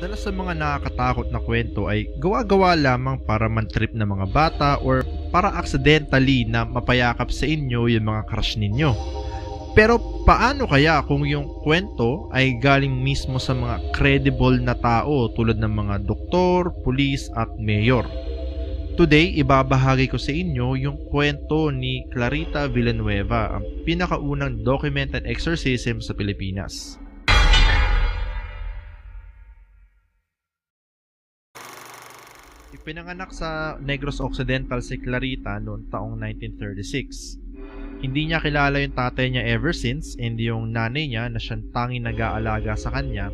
Madalas sa mga nakakatakot na kwento ay gawa-gawa lamang para man-trip ng mga bata or para accidentally na mapayakap sa inyo yung mga crush ninyo. Pero paano kaya kung yung kwento ay galing mismo sa mga credible na tao tulad ng mga doktor, pulis at mayor? Today, ibabahagi ko sa inyo yung kwento ni Clarita Villanueva, ang pinakaunang documented exorcism sa Pilipinas. Ipinanganak sa Negros Occidental si Clarita noong taong 1936. Hindi niya kilala yung tatay niya ever since and yung nanay niya na siyang tanging nag-aalaga sa kanya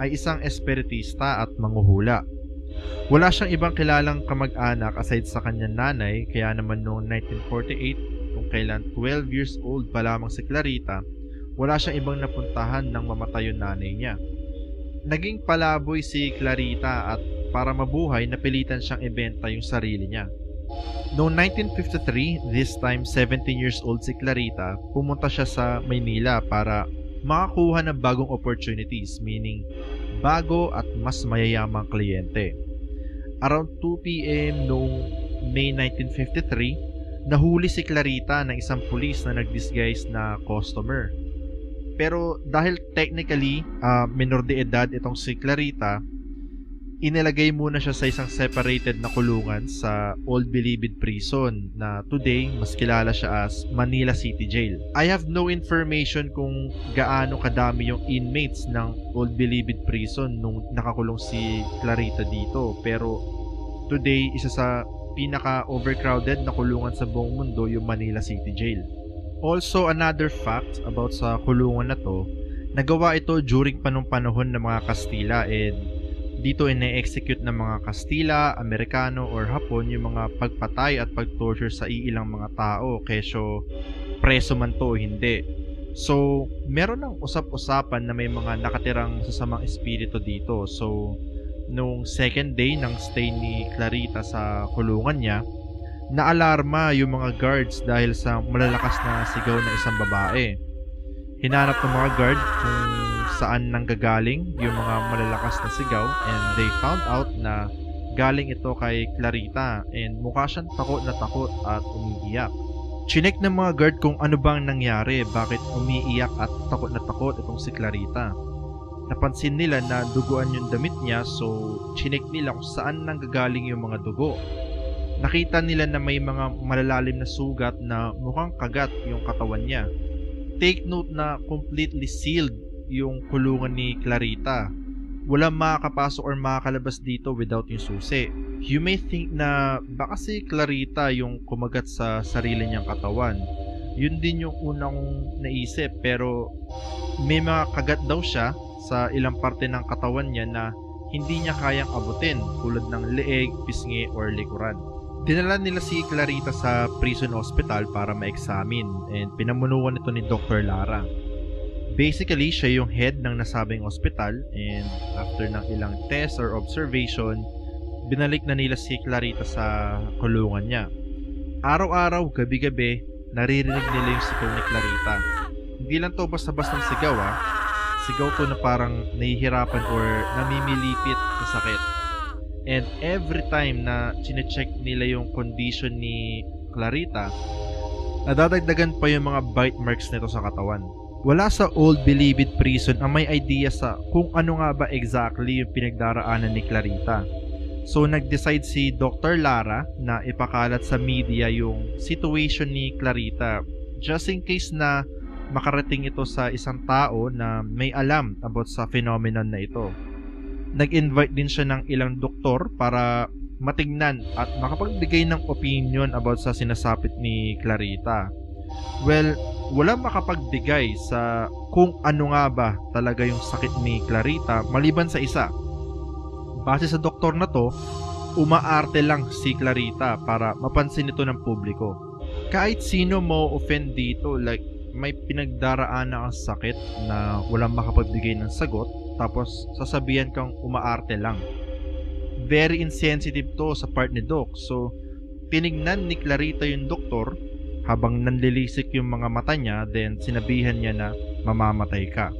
ay isang espiritista at manguhula. Wala siyang ibang kilalang kamag-anak aside sa kanyang nanay kaya naman noong 1948 kung kailan 12 years old pa lamang si Clarita, wala siyang ibang napuntahan nang mamatay yung nanay niya. Naging palaboy si Clarita at para mabuhay napilitan siyang ibenta yung sarili niya. Noong 1953, this time 17 years old si Clarita, pumunta siya sa Maynila para makakuha ng bagong opportunities, meaning bago at mas mayayamang kliyente. Around 2 p.m. noong May 1953, nahuli si Clarita ng isang pulis na nag-disguise na customer. Pero dahil technically uh, minor de edad itong si Clarita, inilagay muna siya sa isang separated na kulungan sa Old Bilibid Prison na today mas kilala siya as Manila City Jail. I have no information kung gaano kadami yung inmates ng Old Bilibid Prison nung nakakulong si Clarita dito pero today isa sa pinaka overcrowded na kulungan sa buong mundo yung Manila City Jail. Also another fact about sa kulungan na to, nagawa ito during panong panahon ng mga Kastila and dito ine-execute ng mga Kastila, Amerikano or Hapon yung mga pagpatay at pagtorture sa iilang mga tao kesyo preso man to o hindi. So, meron ng usap-usapan na may mga nakatirang sasamang espiritu dito. So, nung second day ng stay ni Clarita sa kulungan niya, naalarma yung mga guards dahil sa malalakas na sigaw ng isang babae. Hinanap ng mga guard kung saan nanggagaling yung mga malalakas na sigaw and they found out na galing ito kay Clarita and mukha siyang takot na takot at umiiyak. Chinek ng mga guard kung ano bang nangyari, bakit umiiyak at takot na takot itong si Clarita. Napansin nila na duguan yung damit niya so chinek nila kung saan nanggagaling yung mga dugo. Nakita nila na may mga malalalim na sugat na mukhang kagat yung katawan niya. Take note na completely sealed yung kulungan ni Clarita. Walang makakapasok or makakalabas dito without yung susi. You may think na baka si Clarita yung kumagat sa sarili niyang katawan. Yun din yung unang naisip pero may mga kagat daw siya sa ilang parte ng katawan niya na hindi niya kayang abutin tulad ng leeg, pisngi, or likuran. Dinala nila si Clarita sa prison hospital para ma-examine and pinamunuan ito ni Dr. Lara. Basically, siya yung head ng nasabing ospital and after ng ilang test or observation, binalik na nila si Clarita sa kulungan niya. Araw-araw, gabi-gabi, naririnig nila yung sigaw ni Clarita. Hindi lang to basta-bastang sigaw ah. Sigaw to na parang nahihirapan or namimilipit na sakit. And every time na chinecheck nila yung condition ni Clarita, nadadagdagan pa yung mga bite marks nito sa katawan wala sa Old Bilibid Prison ang may idea sa kung ano nga ba exactly yung pinagdaraanan ni Clarita. So nag-decide si Dr. Lara na ipakalat sa media yung situation ni Clarita just in case na makarating ito sa isang tao na may alam about sa phenomenon na ito. Nag-invite din siya ng ilang doktor para matignan at makapagbigay ng opinion about sa sinasapit ni Clarita. Well, wala makapagbigay sa kung ano nga ba talaga yung sakit ni Clarita maliban sa isa. Base sa doktor na to, umaarte lang si Clarita para mapansin ito ng publiko. Kahit sino mo offend dito, like may pinagdaraan na ang sakit na walang makapagbigay ng sagot, tapos sasabihan kang umaarte lang. Very insensitive to sa part ni Doc. So, tinignan ni Clarita yung doktor habang nanlilisik yung mga mata niya, then sinabihan niya na mamamatay ka.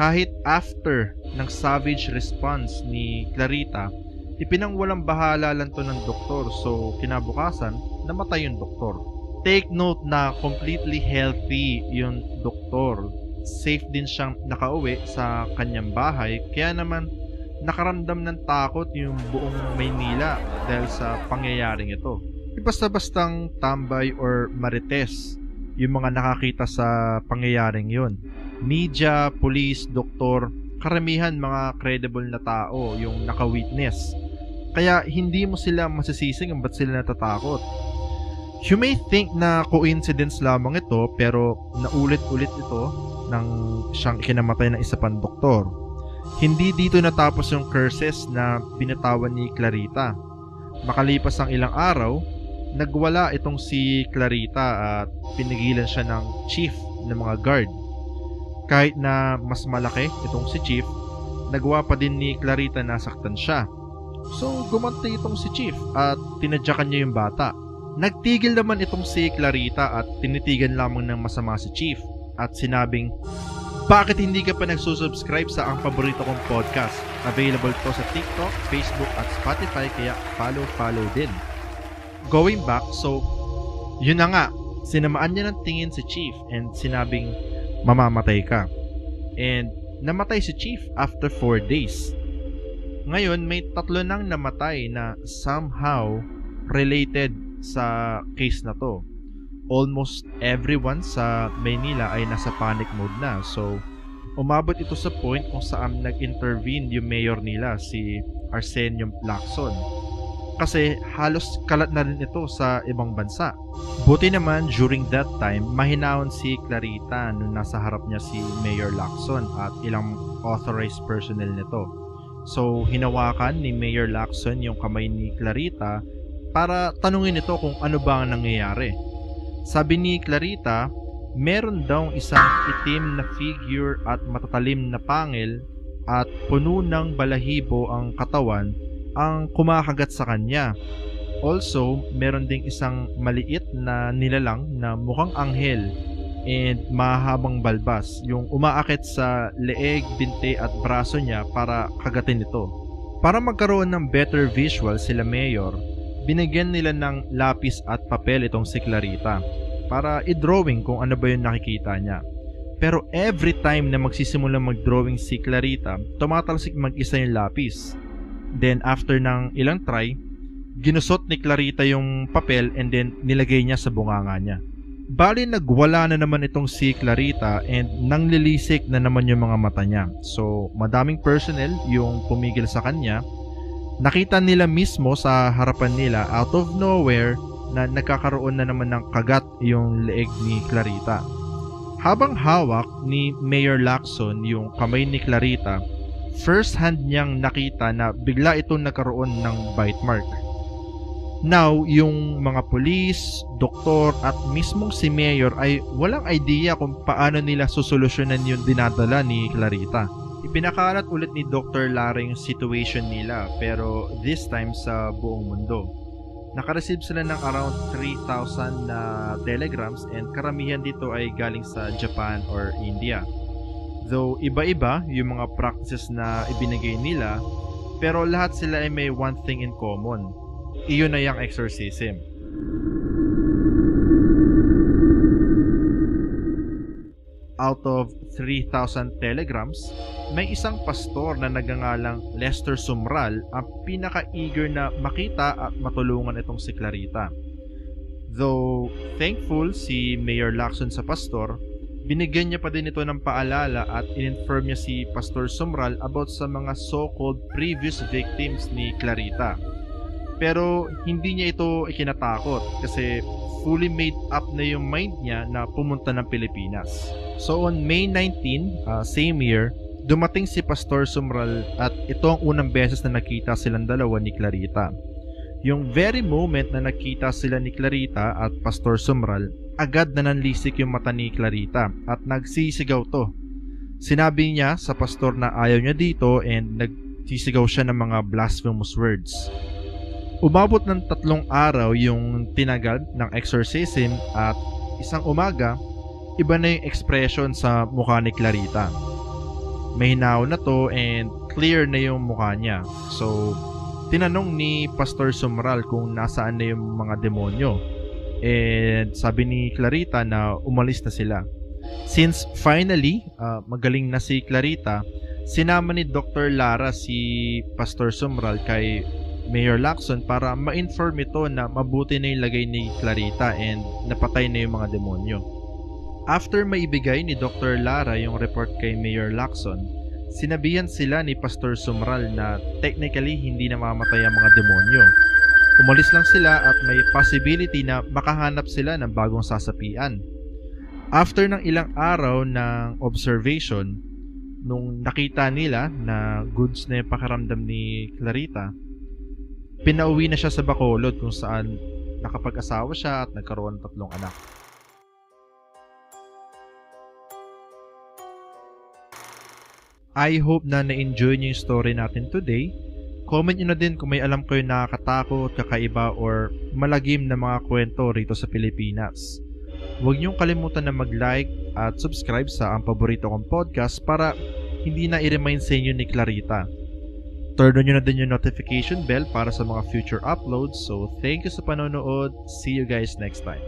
kahit after ng savage response ni Clarita, ipinangwalang bahala lang to ng doktor so kinabukasan, namatay yung doktor. Take note na completely healthy yung doktor. Safe din siyang nakauwi sa kanyang bahay kaya naman nakaramdam ng takot yung buong Maynila dahil sa pangyayaring ito. Basta-bastang tambay or marites yung mga nakakita sa pangyayaring yun. Media, police, doktor, karamihan mga credible na tao yung naka-witness. Kaya hindi mo sila masisising kung ba't sila natatakot. You may think na coincidence lamang ito pero naulit-ulit ito nang siyang ikinamatay ng isa pang doktor. Hindi dito natapos yung curses na binatawan ni Clarita. Makalipas ang ilang araw, nagwala itong si Clarita at pinigilan siya ng chief ng mga guard. Kahit na mas malaki itong si chief, nagawa pa din ni Clarita na saktan siya. So gumanti itong si chief at tinadyakan niya yung bata. Nagtigil naman itong si Clarita at tinitigan lamang ng masama si chief at sinabing, bakit hindi ka pa nagsusubscribe sa ang paborito kong podcast? Available to sa TikTok, Facebook at Spotify kaya follow-follow din going back, so, yun na nga, sinamaan niya ng tingin si Chief and sinabing, mamamatay ka. And namatay si Chief after 4 days. Ngayon, may tatlo nang namatay na somehow related sa case na to. Almost everyone sa Maynila ay nasa panic mode na. So, umabot ito sa point kung saan nag-intervene yung mayor nila, si Arsenio Lacson kasi halos kalat na rin ito sa ibang bansa. Buti naman during that time, mahinahon si Clarita nung nasa harap niya si Mayor Lacson at ilang authorized personnel nito. So hinawakan ni Mayor Lacson yung kamay ni Clarita para tanungin ito kung ano ba ang nangyayari. Sabi ni Clarita, meron daw isang itim na figure at matatalim na pangil at puno ng balahibo ang katawan ang kumakagat sa kanya. Also, meron ding isang maliit na nilalang na mukhang anghel and mahabang balbas yung umaakit sa leeg, binte at braso niya para kagatin ito. Para magkaroon ng better visual sila mayor, binigyan nila ng lapis at papel itong si Clarita para i-drawing kung ano ba yung nakikita niya. Pero every time na magsisimula mag-drawing si Clarita, tumatalsik mag-isa yung lapis Then after ng ilang try, ginusot ni Clarita yung papel and then nilagay niya sa bunganga niya. Bali nagwala na naman itong si Clarita and nanglilisik na naman yung mga mata niya. So madaming personnel yung pumigil sa kanya. Nakita nila mismo sa harapan nila out of nowhere na nagkakaroon na naman ng kagat yung leeg ni Clarita. Habang hawak ni Mayor Lacson yung kamay ni Clarita, first hand niyang nakita na bigla itong nagkaroon ng bite mark. Now, yung mga polis, doktor at mismong si Mayor ay walang idea kung paano nila susolusyonan yung dinadala ni Clarita. Ipinakalat ulit ni Dr. Lara yung situation nila pero this time sa buong mundo. Nakareceive sila ng around 3,000 na telegrams and karamihan dito ay galing sa Japan or India. Though iba-iba yung mga practices na ibinigay nila, pero lahat sila ay may one thing in common. Iyon na yung exorcism. Out of 3,000 telegrams, may isang pastor na nagangalang Lester Sumral ang pinaka-eager na makita at matulungan itong si Clarita. Though thankful si Mayor Lacson sa pastor, Binigyan niya pa din ito ng paalala at in-inform niya si Pastor Sumral about sa mga so-called previous victims ni Clarita. Pero hindi niya ito ikinatakot kasi fully made up na yung mind niya na pumunta ng Pilipinas. So on May 19, uh, same year, dumating si Pastor Sumral at ito ang unang beses na nakita silang dalawa ni Clarita. Yung very moment na nakita sila ni Clarita at Pastor Sumral, agad na nanlisik yung mata ni Clarita at nagsisigaw to. Sinabi niya sa pastor na ayaw niya dito and nagsisigaw siya ng mga blasphemous words. Umabot ng tatlong araw yung tinagal ng exorcism at isang umaga, iba na yung expression sa mukha ni Clarita. may hinaw na to and clear na yung mukha niya. So, tinanong ni Pastor Sumral kung nasaan na yung mga demonyo. And sabi ni Clarita na umalis na sila. Since finally, uh, magaling na si Clarita, sinama ni Dr. Lara si Pastor Sumral kay Mayor Lacson para ma-inform ito na mabuti na yung lagay ni Clarita and napatay na yung mga demonyo. After maibigay ni Dr. Lara yung report kay Mayor Lacson, sinabihan sila ni Pastor Sumral na technically hindi namamatay ang mga demonyo. Umalis lang sila at may possibility na makahanap sila ng bagong sasapian. After ng ilang araw ng observation, nung nakita nila na goods na yung pakiramdam ni Clarita, pinauwi na siya sa Bacolod kung saan nakapag-asawa siya at nagkaroon ng tatlong anak. I hope na na-enjoy niyo yung story natin today. Comment nyo na din kung may alam kayo nakakatakot, kakaiba, or malagim na mga kwento rito sa Pilipinas. Huwag niyong kalimutan na mag-like at subscribe sa ang paborito kong podcast para hindi na i-remind sa inyo ni Clarita. Turn on nyo na din yung notification bell para sa mga future uploads. So, thank you sa panonood. See you guys next time.